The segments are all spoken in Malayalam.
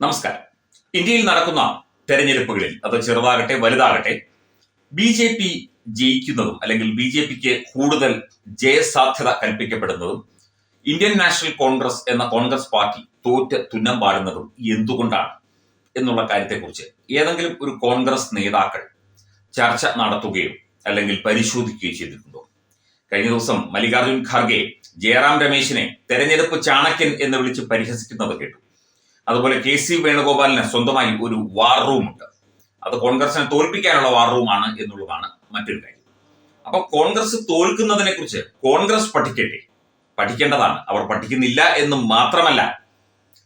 നമസ്കാരം. ഇന്ത്യയിൽ നടക്കുന്ന തെരഞ്ഞെടുപ്പുകളിൽ അത് ചെറുതാകട്ടെ വലുതാകട്ടെ ബി ജെ പി ജയിക്കുന്നതും അല്ലെങ്കിൽ ബി ജെ പിക്ക് കൂടുതൽ ജയസാധ്യത കൽപ്പിക്കപ്പെടുന്നതും ഇന്ത്യൻ നാഷണൽ കോൺഗ്രസ് എന്ന കോൺഗ്രസ് പാർട്ടി തോറ്റ് തുന്നം പാടുന്നതും എന്തുകൊണ്ടാണ് എന്നുള്ള കാര്യത്തെക്കുറിച്ച് ഏതെങ്കിലും ഒരു കോൺഗ്രസ് നേതാക്കൾ ചർച്ച നടത്തുകയോ അല്ലെങ്കിൽ പരിശോധിക്കുകയോ ചെയ്തിട്ടുണ്ടോ? കഴിഞ്ഞ ദിവസം മല്ലികാർജുൻ ഖാർഗെ ജയറാം രമേശിനെ തെരഞ്ഞെടുപ്പ് ചാണക്യൻ എന്ന് വിളിച്ച് പരിഹസിക്കുന്നത് കേട്ടു. അതുപോലെ കെ സി വേണുഗോപാലിന് സ്വന്തമായി ഒരു വാർ റൂം ഉണ്ട്. അത് കോൺഗ്രസിനെ തോൽപ്പിക്കാനുള്ള വാർ റൂമാണ് എന്നുള്ളതാണ് മറ്റൊരു കാര്യം. അപ്പൊ കോൺഗ്രസ് തോൽക്കുന്നതിനെ കുറിച്ച് കോൺഗ്രസ് പഠിക്കട്ടെ. പഠിക്കേണ്ടതാണ്. അവർ പഠിക്കുന്നില്ല എന്ന് മാത്രമല്ല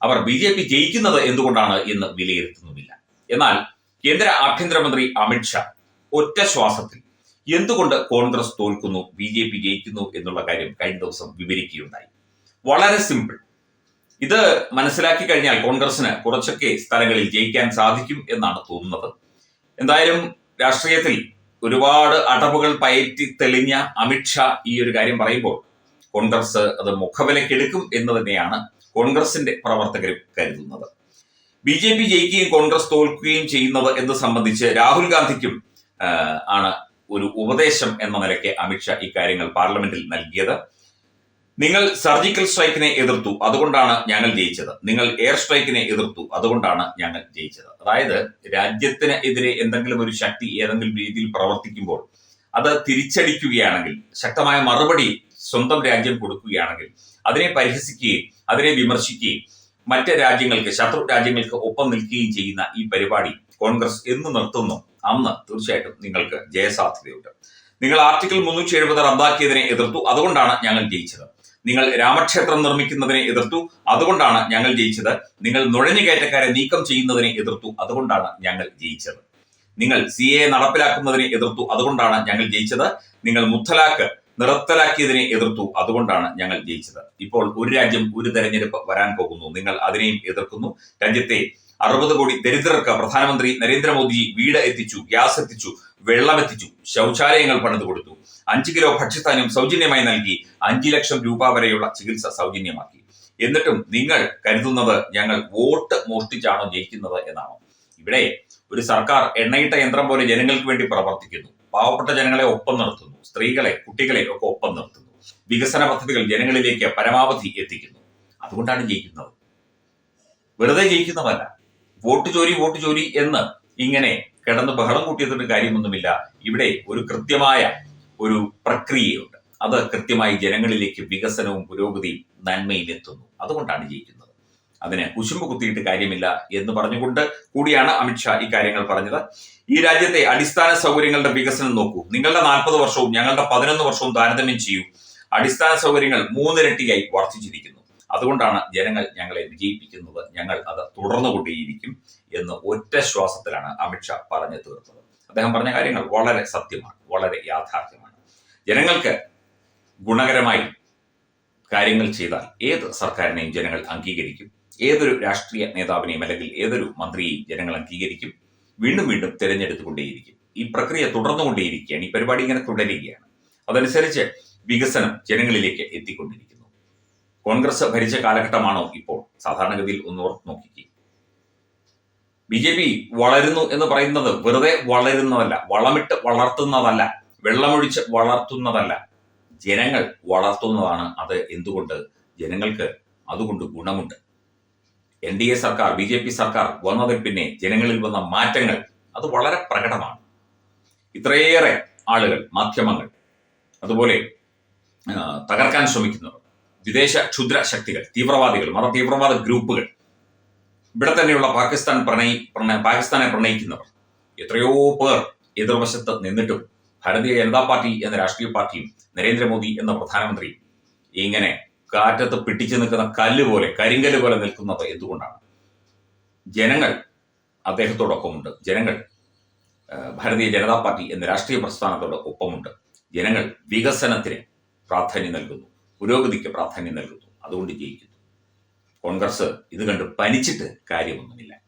അവർ ബി ജെ പി ജയിക്കുന്നത് എന്തുകൊണ്ടാണ് എന്ന് വിലയിരുത്തുന്നുമില്ല. എന്നാൽ കേന്ദ്ര ആഭ്യന്തരമന്ത്രി അമിത്ഷാ ഒറ്റ ശ്വാസത്തിൽ എന്തുകൊണ്ട് കോൺഗ്രസ് തോൽക്കുന്നു ബി ജെ പി ജയിക്കുന്നു എന്നുള്ള കാര്യം കഴിഞ്ഞ ദിവസം വിവരിക്കുകയുണ്ടായി. വളരെ സിമ്പിൾ. ഇത് മനസ്സിലാക്കി കഴിഞ്ഞാൽ കോൺഗ്രസിന് കുറച്ചൊക്കെ സ്ഥലങ്ങളിൽ ജയിക്കാൻ സാധിക്കും എന്നാണ് തോന്നുന്നത്. എന്തായാലും രാഷ്ട്രീയത്തിൽ ഒരുപാട് അടവുകൾ പയറ്റി തെളിഞ്ഞ അമിത്ഷാ ഈ ഒരു കാര്യം പറയുമ്പോൾ കോൺഗ്രസ് അത് മുഖവിലക്കെടുക്കും എന്ന് തന്നെയാണ് കോൺഗ്രസിന്റെ പ്രവർത്തകർ കരുതുന്നത്. ബി ജെ പി ജയിക്കുകയും കോൺഗ്രസ് തോൽക്കുകയും ചെയ്യുന്നത് എന്ന് സംബന്ധിച്ച് രാഹുൽ ഗാന്ധിക്കും ആണ് ഒരു ഉപദേശം എന്ന നിലയ്ക്ക് അമിത്ഷാ ഇക്കാര്യങ്ങൾ പാർലമെന്റിൽ നൽകിയത്. നിങ്ങൾ സർജിക്കൽ സ്ട്രൈക്കിനെ എതിർത്തു അതുകൊണ്ടാണ് ഞങ്ങൾ ജയിച്ചത്. നിങ്ങൾ എയർ സ്ട്രൈക്കിനെ എതിർത്തു അതുകൊണ്ടാണ് ഞങ്ങൾ ജയിച്ചത്. അതായത് രാജ്യത്തിന് എതിരെ എന്തെങ്കിലും ഒരു ശക്തി ഏതെങ്കിലും രീതിയിൽ പ്രവർത്തിക്കുമ്പോൾ അത് തിരിച്ചടിക്കുകയാണെങ്കിൽ ശക്തമായ മറുപടി സ്വന്തം രാജ്യം കൊടുക്കുകയാണെങ്കിൽ അതിനെ പരിഹസിക്കുകയും അതിനെ വിമർശിക്കുകയും മറ്റ് രാജ്യങ്ങൾക്ക് ശത്രു രാജ്യങ്ങൾക്ക് ഒപ്പം നിൽക്കുകയും ചെയ്യുന്ന ഈ പരിപാടി കോൺഗ്രസ് എന്ന് നിർത്തുന്നു. അന്ന് തീർച്ചയായിട്ടും നിങ്ങൾക്ക് ജയസാധ്യതയുണ്ട്. നിങ്ങൾ ആർട്ടിക്കിൾ മുന്നൂറ്റി എഴുപത് റദ്ദാക്കിയതിനെ എതിർത്തു അതുകൊണ്ടാണ് ഞങ്ങൾ ജയിച്ചത്. നിങ്ങൾ രാമക്ഷേത്രം നിർമ്മിക്കുന്നതിനെ എതിർത്തു അതുകൊണ്ടാണ് ഞങ്ങൾ ജയിച്ചത്. നിങ്ങൾ നുഴഞ്ഞുകയറ്റക്കാരെ നീക്കം ചെയ്യുന്നതിനെ എതിർത്തു അതുകൊണ്ടാണ് ഞങ്ങൾ ജയിച്ചത്. നിങ്ങൾ സി എ നടപ്പിലാക്കുന്നതിനെ എതിർത്തു അതുകൊണ്ടാണ് ഞങ്ങൾ ജയിച്ചത്. നിങ്ങൾ മുത്തലാക്ക് നിർത്തലാക്കിയതിനെ എതിർത്തു അതുകൊണ്ടാണ് ഞങ്ങൾ ജയിച്ചത്. ഇപ്പോൾ ഒരു രാജ്യം ഒരു തെരഞ്ഞെടുപ്പ് വരാൻ പോകുന്നു. നിങ്ങൾ അതിനെയും എതിർക്കുന്നു. രാജ്യത്തെ അറുപത് കോടി ദരിദ്രർക്ക് പ്രധാനമന്ത്രി നരേന്ദ്രമോദി വീട് എത്തിച്ചു ഗ്യാസ് എത്തിച്ചു വെള്ളം എത്തിച്ചു ശൗചാലയങ്ങൾ പണിതു കൊടുത്തു. അഞ്ച് കിലോ ഭക്ഷ്യധാന്യം സൗജന്യമായി നൽകി അഞ്ചു ലക്ഷം രൂപ വരെയുള്ള ചികിത്സ സൗജന്യമാക്കി. എന്നിട്ടും നിങ്ങൾ കരുതുന്നത് ഞങ്ങൾ വോട്ട് മോഷ്ടിച്ചാണോ ജയിക്കുന്നത് എന്നാണോ. ഇവിടെ ഒരു സർക്കാർ എണ്ണയിട്ട യന്ത്രം പോലെ ജനങ്ങൾക്ക് വേണ്ടി പ്രവർത്തിക്കുന്നു. പാവപ്പെട്ട ജനങ്ങളെ ഒപ്പം നിർത്തുന്നു. സ്ത്രീകളെ കുട്ടികളെ ഒക്കെ ഒപ്പം നിർത്തുന്നു. വികസന പദ്ധതികൾ ജനങ്ങളിലേക്ക് പരമാവധി എത്തിക്കുന്നു. അതുകൊണ്ടാണ് ജയിക്കുന്നത്. വെറുതെ ജയിക്കുന്നതല്ല. വോട്ട് ചോരി വോട്ട് ചോരി എന്ന് ഇങ്ങനെ കിടന്ന് ബഹളം കൂട്ടിയതിന്റെ കാര്യമൊന്നുമില്ല. ഇവിടെ ഒരു കൃത്യമായ ഒരു പ്രക്രിയയുണ്ട്. അത് കൃത്യമായി ജനങ്ങളിലേക്ക് വികസനവും പുരോഗതിയും നന്മയും എത്തുന്നു അതുകൊണ്ടാണ് ജയിക്കുന്നത്. അതിന് കുശുമ്പ് കുത്തിയിട്ട് കാര്യമില്ല എന്ന് പറഞ്ഞുകൊണ്ട് കൂടിയാണ് അമിത്ഷാ ഈ കാര്യങ്ങൾ പറഞ്ഞത്. ഈ രാജ്യത്തെ അടിസ്ഥാന സൗകര്യങ്ങളുടെ വികസനം നോക്കൂ. നിങ്ങളുടെ നാൽപ്പത് വർഷവും ഞങ്ങളുടെ പതിനൊന്ന് വർഷവും താരതമ്യം ചെയ്യൂ. അടിസ്ഥാന സൗകര്യങ്ങൾ മൂന്നിരട്ടിയായി വർദ്ധിച്ചിരിക്കുന്നു. അതുകൊണ്ടാണ് ജനങ്ങൾ ഞങ്ങളെ വിജയിപ്പിക്കുന്നത്. ഞങ്ങൾ അത് തുടർന്നുകൊണ്ടേയിരിക്കും എന്ന് ഒറ്റ ശ്വാസത്തിലാണ് അമിത്ഷാ പറഞ്ഞു തീർത്തത്. അദ്ദേഹം പറഞ്ഞ കാര്യങ്ങൾ വളരെ സത്യമാണ് വളരെ യാഥാർത്ഥ്യമാണ്. ജനങ്ങൾക്ക് ഗുണകരമായി കാര്യങ്ങൾ ചെയ്താൽ ഏത് സർക്കാരിനെയും ജനങ്ങൾ അംഗീകരിക്കും. ഏതൊരു രാഷ്ട്രീയ നേതാവിനെയും അല്ലെങ്കിൽ ഏതൊരു മന്ത്രിയെയും ജനങ്ങൾ അംഗീകരിക്കും. വീണ്ടും വീണ്ടും തിരഞ്ഞെടുത്തുകൊണ്ടേയിരിക്കും ഈ പ്രക്രിയ തുടർന്നുകൊണ്ടേയിരിക്കുകയാണ് ഈ പരിപാടി ഇങ്ങനെ തുടരുകയാണ്. അതനുസരിച്ച് വികസനം ജനങ്ങളിലേക്ക് എത്തിക്കൊണ്ടിരിക്കുന്നു കോൺഗ്രസ് ഭരിച്ച കാലഘട്ടമാണോ ഇപ്പോൾ? സാധാരണഗതിയിൽ ഒന്ന് ഓർത്ത് നോക്കിക്കേ. ബി ജെ പി വളരുന്നു എന്ന് പറയുന്നത് വെറുതെ വളരുന്നതല്ല വളമിട്ട് വളർത്തുന്നതല്ല വെള്ളമൊഴിച്ച് വളർത്തുന്നതല്ല. ജനങ്ങൾ വളർത്തുന്നതാണ് അത് എന്തുകൊണ്ട്? ജനങ്ങൾക്ക് അതുകൊണ്ട് ഗുണമുണ്ട്. എൻ ഡി എ സർക്കാർ ബി ജെ പി സർക്കാർ വന്നതിൽ പിന്നെ ജനങ്ങളിൽ വന്ന മാറ്റങ്ങൾ അത് വളരെ പ്രകടമാണ്. ഇത്രയേറെ ആളുകൾ മാധ്യമങ്ങൾ അതുപോലെ തകർക്കാൻ ശ്രമിക്കുന്നവർ വിദേശ ക്ഷുദ്ര ശക്തികൾ തീവ്രവാദികൾ മത തീവ്രവാദ ഗ്രൂപ്പുകൾ. ഇവിടെ തന്നെയുള്ള പാകിസ്ഥാൻ പ്രണയി പ്രണയ പാകിസ്ഥാനെ പ്രണയിക്കുന്നവർ. എത്രയോ പേർ എതിർവശത്ത് നിന്നിട്ടും ഭാരതീയ ജനതാ പാർട്ടി എന്ന രാഷ്ട്രീയ പാർട്ടിയും നരേന്ദ്രമോദി എന്ന പ്രധാനമന്ത്രി ഇങ്ങനെ കാറ്റത്ത് പിടിച്ചു നിൽക്കുന്ന കല്ല് പോലെ കരിങ്കല്ല് പോലെ നിൽക്കുന്നത് എന്തുകൊണ്ടാണ്? ജനങ്ങൾ അദ്ദേഹത്തോടൊപ്പമുണ്ട്. ജനങ്ങൾ ഭാരതീയ ജനതാ പാർട്ടി എന്ന രാഷ്ട്രീയ പ്രസ്ഥാനത്തോട് ഒപ്പമുണ്ട് ജനങ്ങൾ വികസനത്തിന് പ്രാധാന്യം നൽകുന്നു. പുരോഗതിക്ക് പ്രാധാന്യം നൽകുന്നു. അതുകൊണ്ട് ജയിക്കുന്നു. കോൺഗ്രസ് ഇത് കണ്ട് പനിച്ചിട്ട് കാര്യമൊന്നുമില്ല.